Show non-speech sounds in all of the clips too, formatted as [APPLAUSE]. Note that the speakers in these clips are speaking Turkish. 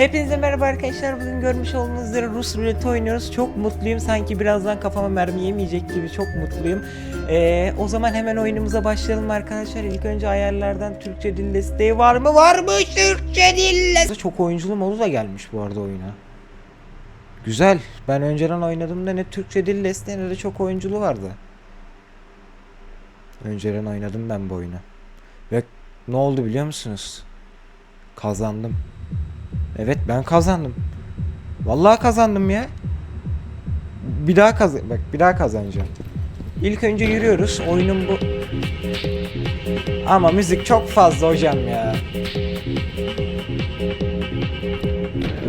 Hepinize merhaba arkadaşlar. Bugün görmüş olduğunuz üzere Rus ruleti oynuyoruz. Çok mutluyum. Sanki birazdan kafama mermi yemeyecek gibi çok mutluyum. Ee, o zaman hemen oyunumuza başlayalım arkadaşlar. İlk önce ayarlardan Türkçe dil desteği var mı? Varmış Türkçe dil desteği. Çok oyunculu modu da gelmiş bu arada oyuna. Güzel. Ben önceden oynadığımda ne Türkçe dil desteği ne de çok oyunculu vardı. Önceden oynadım ben bu oyunu. Ve ne oldu biliyor musunuz? Kazandım. Evet ben kazandım. Vallahi kazandım ya. Bir daha kazan bak bir daha kazanacağım. İlk önce yürüyoruz. Oyunun bu Ama müzik çok fazla hocam ya.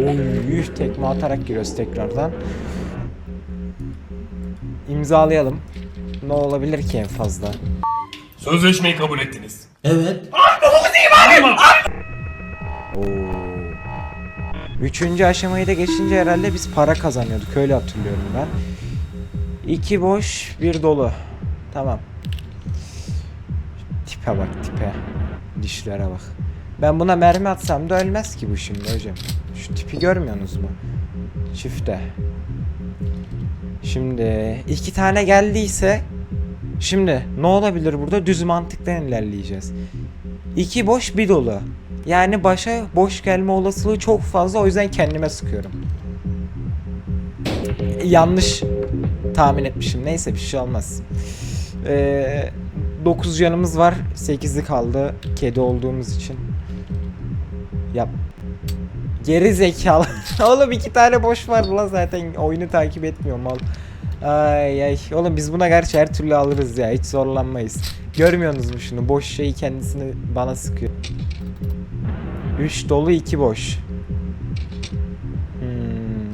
Oy, tekme atarak giriyoruz tekrardan. İmzalayalım. Ne olabilir ki en fazla? Sözleşmeyi kabul ettiniz. Oo. Üçüncü aşamayı da geçince herhalde biz para kazanıyorduk. Öyle hatırlıyorum ben. İki boş, bir dolu. Tamam. Tipe bak tipe. Dişlere bak. Ben buna mermi atsam da ölmez ki bu şimdi hocam. Şu tipi görmüyorsunuz mu? Çifte. Şimdi iki tane geldiyse Şimdi ne olabilir burada? Düz mantıktan ilerleyeceğiz. İki boş bir dolu. Yani başa boş gelme olasılığı çok fazla o yüzden kendime sıkıyorum. Yanlış tahmin etmişim. Neyse bir şey olmaz. Ee, 9 canımız var. 8'i kaldı. Kedi olduğumuz için. Yap. Geri zekalı. [LAUGHS] Oğlum iki tane boş vardı lan zaten. Oyunu takip etmiyorum mal. Ay ay. Oğlum biz buna gerçi her türlü alırız ya. Hiç zorlanmayız. Görmüyorsunuz mu şunu? Boş şeyi kendisini bana sıkıyor. 3 dolu 2 boş. Hmm.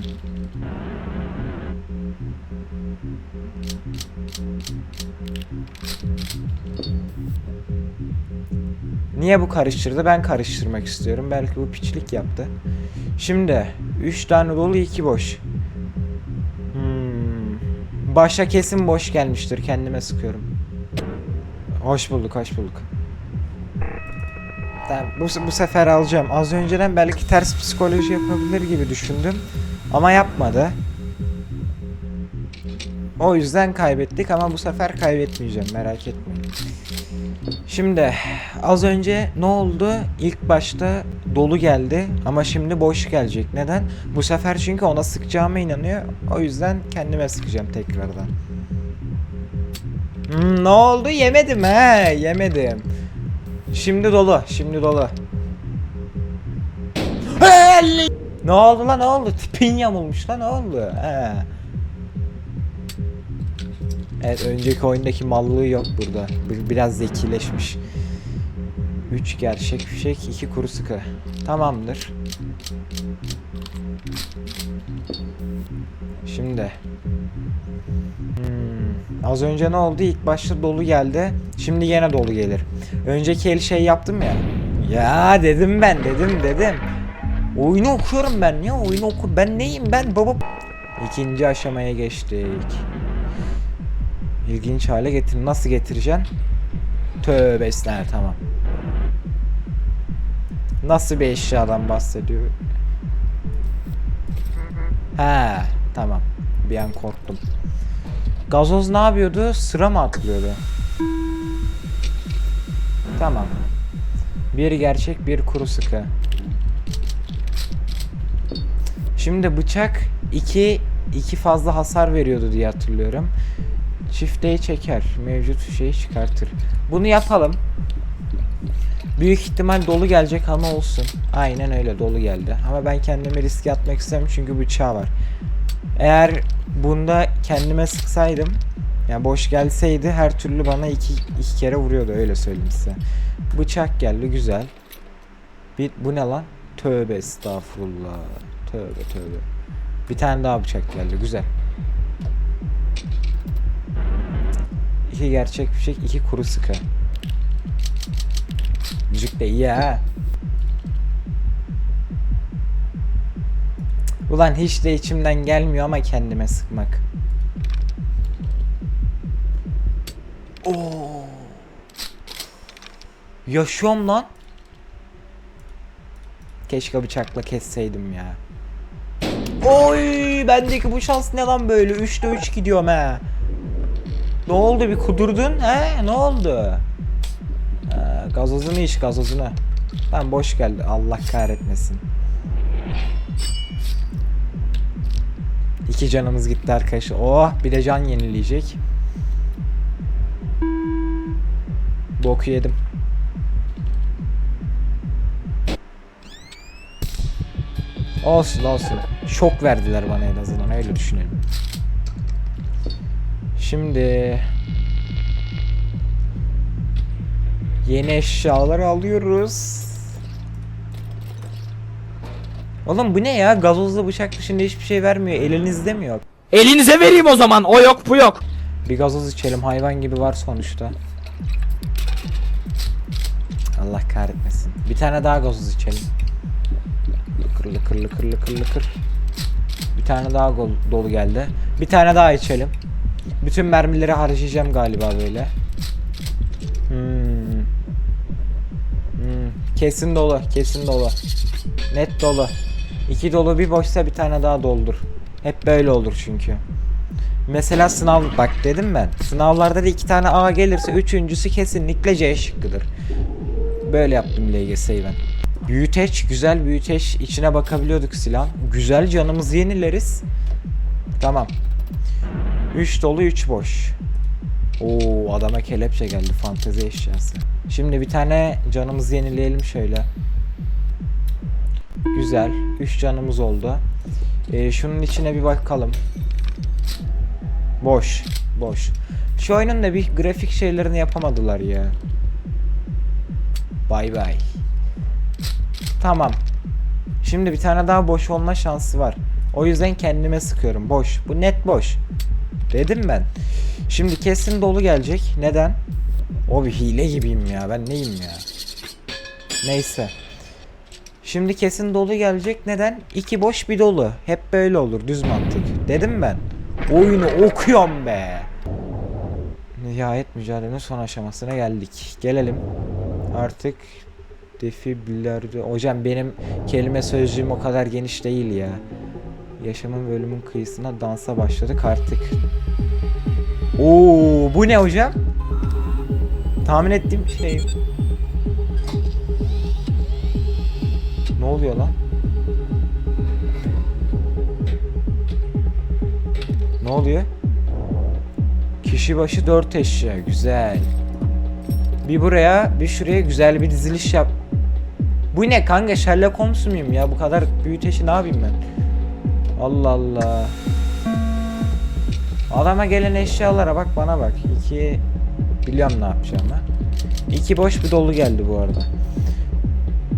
Niye bu karıştırdı? Ben karıştırmak istiyorum. Belki bu piçlik yaptı. Şimdi 3 tane dolu 2 boş. Başa kesin boş gelmiştir. Kendime sıkıyorum. Hoş bulduk, hoş bulduk. Tamam, bu, bu sefer alacağım. Az önceden belki ters psikoloji yapabilir gibi düşündüm. Ama yapmadı. O yüzden kaybettik ama bu sefer kaybetmeyeceğim merak etmeyin. Şimdi az önce ne oldu? İlk başta dolu geldi ama şimdi boş gelecek. Neden? Bu sefer çünkü ona sıkacağıma inanıyor. O yüzden kendime sıkacağım tekrardan. Hmm, ne oldu? Yemedim he, yemedim. Şimdi dolu, şimdi dolu. Ne oldu lan ne oldu? Tipin yamulmuş lan ne oldu? He. Evet önceki oyundaki mallığı yok burada. Bir- Biraz zekileşmiş. 3 gerçek fişek, 2 kuru sıkı. Tamamdır. Şimdi. Hmm, Az önce ne oldu? İlk başta dolu geldi. Şimdi yine dolu gelir. Önceki el şey yaptım ya. Ya dedim ben dedim dedim. Oyunu okuyorum ben ya oyunu oku. Ben neyim ben baba. İkinci aşamaya geçtik. İlginç hale getir. Nasıl getireceksin? Tövbe estağfurullah tamam. Nasıl bir eşyadan bahsediyor? He tamam. Bir an korktum. Gazoz ne yapıyordu? Sıra mı atlıyordu? Tamam. Bir gerçek bir kuru sıkı. Şimdi bıçak iki iki fazla hasar veriyordu diye hatırlıyorum. Çifteyi çeker. Mevcut şeyi çıkartır. Bunu yapalım. Büyük ihtimal dolu gelecek ama olsun. Aynen öyle dolu geldi. Ama ben kendimi riske atmak istemiyorum çünkü bıçağı var. Eğer bunda kendime sıksaydım yani boş gelseydi her türlü bana iki, iki kere vuruyordu öyle söyleyeyim size. Bıçak geldi güzel. Bir, bu ne lan? Tövbe estağfurullah. Tövbe tövbe. Bir tane daha bıçak geldi güzel. İki gerçek fişek, iki kuru sıkı. Müzik de iyi ha. Ulan hiç de içimden gelmiyor ama kendime sıkmak. Oo. Yaşıyorum lan. Keşke bıçakla kesseydim ya. Oy bendeki bu şans ne lan böyle 3'te 3 gidiyorum he. Ne oldu bir kudurdun he ne oldu? Ha, gazozunu iç gazozunu. Lan boş geldi Allah kahretmesin. İki canımız gitti arkadaşlar. Oh bir de can yenileyecek. Boku yedim. Olsun olsun. Şok verdiler bana en azından öyle düşünelim. Şimdi yeni eşyalar alıyoruz. Oğlum bu ne ya? Gazozla bıçak dışında hiçbir şey vermiyor. Elinizde mi yok? Elinize vereyim o zaman. O yok bu yok. Bir gazoz içelim. Hayvan gibi var sonuçta. Allah kahretmesin. Bir tane daha gazoz içelim. Kırlı kırlı kırlı kırlı kır. Bir tane daha dolu geldi. Bir tane daha içelim. Bütün mermileri harcayacağım galiba böyle. Hmm. Hmm. Kesin dolu, kesin dolu. Net dolu. İki dolu bir boşsa bir tane daha doldur. Hep böyle olur çünkü. Mesela sınav bak dedim ben. Sınavlarda da iki tane A gelirse üçüncüsü kesinlikle C şıkkıdır. Böyle yaptım LGS'yi ben. Büyüteç güzel büyüteç içine bakabiliyorduk silah. Güzel canımızı yenileriz. Tamam. 3 dolu 3 boş. Oo adama kelepçe geldi fantezi eşyası. Şimdi bir tane canımızı yenileyelim şöyle. Güzel. 3 canımız oldu. Ee, şunun içine bir bakalım. Boş. Boş. Şu oyunun da bir grafik şeylerini yapamadılar ya. Bay bay. Tamam. Şimdi bir tane daha boş olma şansı var. O yüzden kendime sıkıyorum. Boş. Bu net boş. Dedim ben. Şimdi kesin dolu gelecek. Neden? O bir hile gibiyim ya. Ben neyim ya? Neyse. Şimdi kesin dolu gelecek. Neden? İki boş bir dolu. Hep böyle olur. Düz mantık. Dedim ben. Oyunu okuyorum be. Nihayet mücadelenin son aşamasına geldik. Gelelim. Artık defibrillerde... Hocam benim kelime sözcüğüm o kadar geniş değil ya. Yaşamın bölümün kıyısına dansa başladık artık. Oo, bu ne hocam? Tahmin ettiğim şey. Ne oluyor lan? Ne oluyor? Kişi başı 4 eşya. Güzel. Bir buraya, bir şuraya güzel bir diziliş yap. Bu ne kanka? Sherlock Holmes muyum ya? Bu kadar büyüteçi ne yapayım ben? Allah Allah. Adama gelen eşyalara bak bana bak. İki biliyorum ne yapacağımı. İki boş bir dolu geldi bu arada.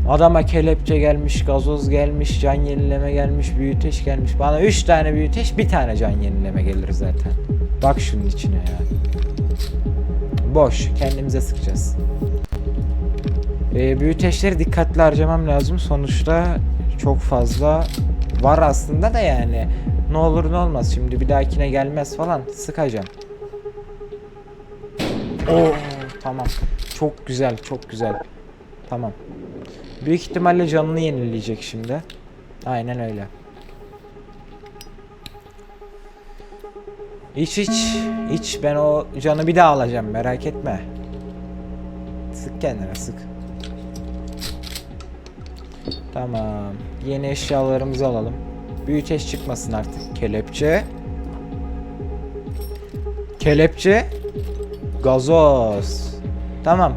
Adama kelepçe gelmiş, gazoz gelmiş, can yenileme gelmiş, büyüteç gelmiş. Bana 3 tane büyüteç, bir tane can yenileme gelir zaten. Bak şunun içine ya. Boş, kendimize sıkacağız. Ee, büyüteçleri dikkatli harcamam lazım. Sonuçta çok fazla var aslında da yani. Ne olur ne olmaz şimdi bir dahakine gelmez falan sıkacağım. Oo tamam. Çok güzel, çok güzel. Tamam. Büyük ihtimalle canını yenileyecek şimdi. Aynen öyle. İç iç. iç. Ben o canı bir daha alacağım merak etme. Sık kendine sık. Tamam. Yeni eşyalarımızı alalım. Büyüteç çıkmasın artık. Kelepçe. Kelepçe. Gazoz. Tamam.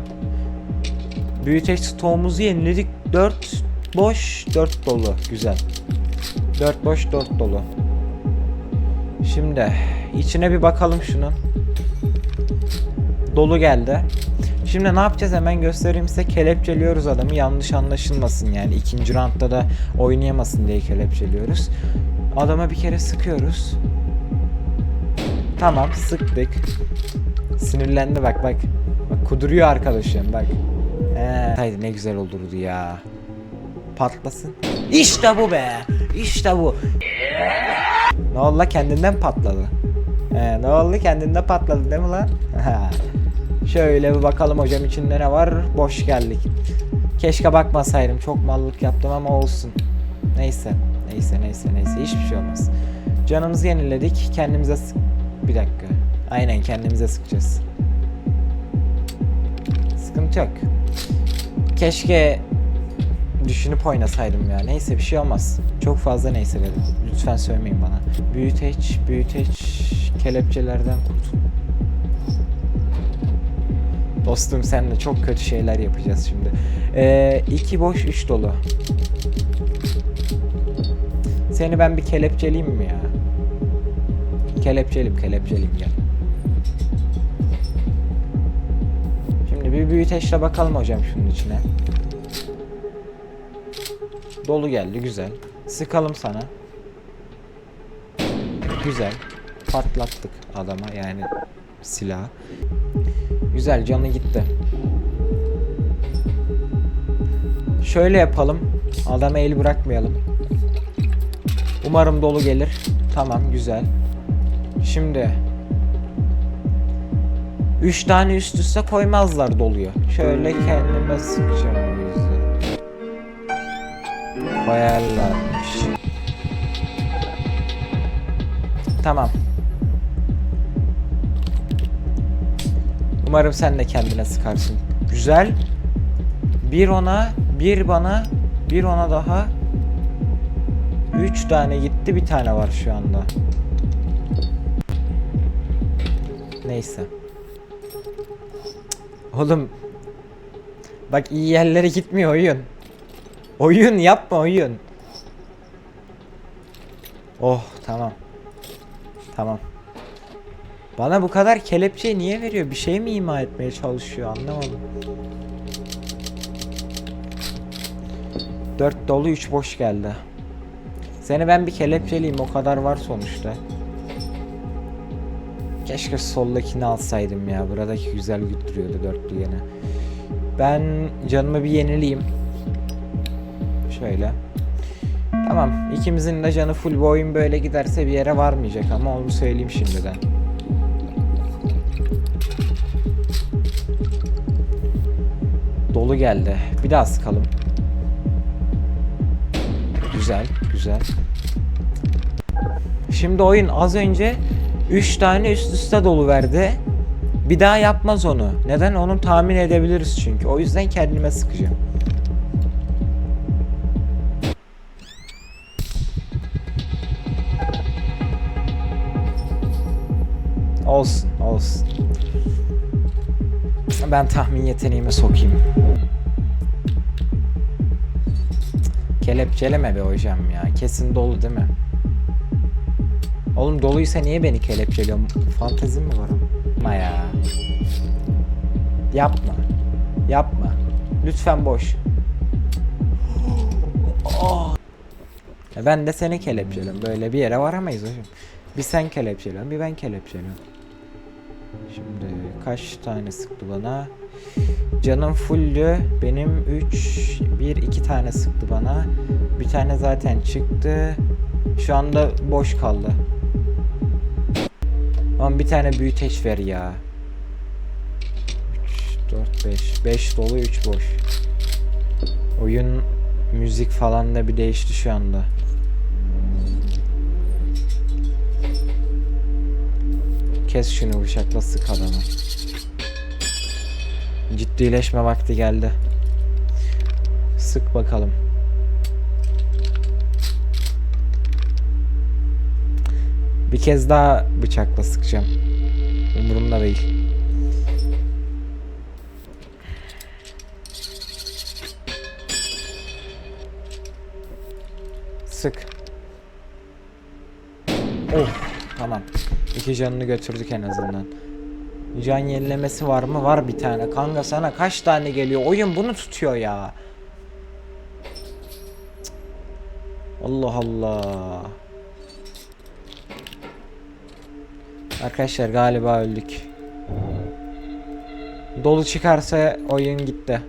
Büyüteç stoğumuzu yeniledik. 4 boş, 4 dolu. Güzel. 4 boş, 4 dolu. Şimdi içine bir bakalım şunun. Dolu geldi. Şimdi ne yapacağız hemen göstereyim size. Kelepçeliyoruz adamı yanlış anlaşılmasın yani. ikinci roundda da oynayamasın diye kelepçeliyoruz. Adama bir kere sıkıyoruz. Tamam sıktık. Sinirlendi bak bak. Bak kuduruyor arkadaşım bak. He. Haydi ne güzel olurdu ya. Patlasın. İşte bu be. İşte bu. Ne oldu kendinden patladı. He, ne oldu kendinden patladı değil mi lan? Şöyle bir bakalım hocam içinde ne var. Boş geldik. Keşke bakmasaydım. Çok mallık yaptım ama olsun. Neyse. Neyse neyse neyse. Hiçbir şey olmaz. Canımızı yeniledik. Kendimize sık... Bir dakika. Aynen kendimize sıkacağız. Sıkıntı yok. Keşke düşünüp oynasaydım ya. Neyse bir şey olmaz. Çok fazla neyse dedim. Lütfen söylemeyin bana. Büyüteç, büyüteç kelepçelerden kurtul. Dostum senle çok kötü şeyler yapacağız şimdi. Ee, iki boş, üç dolu. Seni ben bir kelepçeleyeyim mi ya? Kelepçelim, kelepçelim gel. Şimdi bir büyüteçle bakalım hocam şunun içine. Dolu geldi güzel. Sıkalım sana. Güzel. Patlattık adama yani silah. Güzel canı gitti. Şöyle yapalım. Adama el bırakmayalım. Umarım dolu gelir. Tamam güzel. Şimdi 3 tane üst üste koymazlar doluyor. Şöyle kendime sıkacağım o yüzden. Koyarlarmış. Tamam. Umarım sen de kendine sıkarsın. Güzel. Bir ona, bir bana, bir ona daha. Üç tane gitti, bir tane var şu anda. Neyse. Oğlum. Bak iyi yerlere gitmiyor oyun. Oyun yapma oyun. Oh tamam. Tamam. Bana bu kadar kelepçe niye veriyor? Bir şey mi ima etmeye çalışıyor anlamadım. 4 dolu 3 boş geldi. Seni ben bir kelepçeliyim o kadar var sonuçta. Keşke soldakini alsaydım ya. Buradaki güzel güttürüyordu dörtlü gene. Ben canımı bir yenileyim. Şöyle. Tamam. ikimizin de canı full bu oyun böyle giderse bir yere varmayacak ama onu söyleyeyim şimdiden. Dolu geldi. Bir daha sıkalım. Güzel, güzel. Şimdi oyun az önce 3 tane üst üste dolu verdi. Bir daha yapmaz onu. Neden? Onu tahmin edebiliriz çünkü. O yüzden kendime sıkacağım. Olsun, olsun. Ben tahmin yeteneğime sokayım. Kelepçeleme be hocam ya. Kesin dolu değil mi? Oğlum doluysa niye beni kelepçeliyorsun? Fantezim mi var? Yapma ya. Yapma. Yapma. Lütfen boş. Oh. Ben de seni kelepçeliyorum. Böyle bir yere varamayız hocam. Bir sen kelepçeliyorsun, bir ben kelepçeliyorum. Şimdi kaç tane sıktı bana? Canım fulldü. Benim 3 1 2 tane sıktı bana. Bir tane zaten çıktı. Şu anda boş kaldı. Ama bir tane büyüteç ver ya. 3 4 5 5 dolu 3 boş. Oyun müzik falan da bir değişti şu anda. Kes şunu bıçakla sık adamı. Ciddileşme vakti geldi. Sık bakalım. Bir kez daha bıçakla sıkacağım. Umurumda değil. Sık. Oh, tamam. İki canını götürdük en azından. Can yenilemesi var mı? Var bir tane. Kanka sana kaç tane geliyor? Oyun bunu tutuyor ya. Allah Allah. Arkadaşlar galiba öldük. Dolu çıkarsa oyun gitti.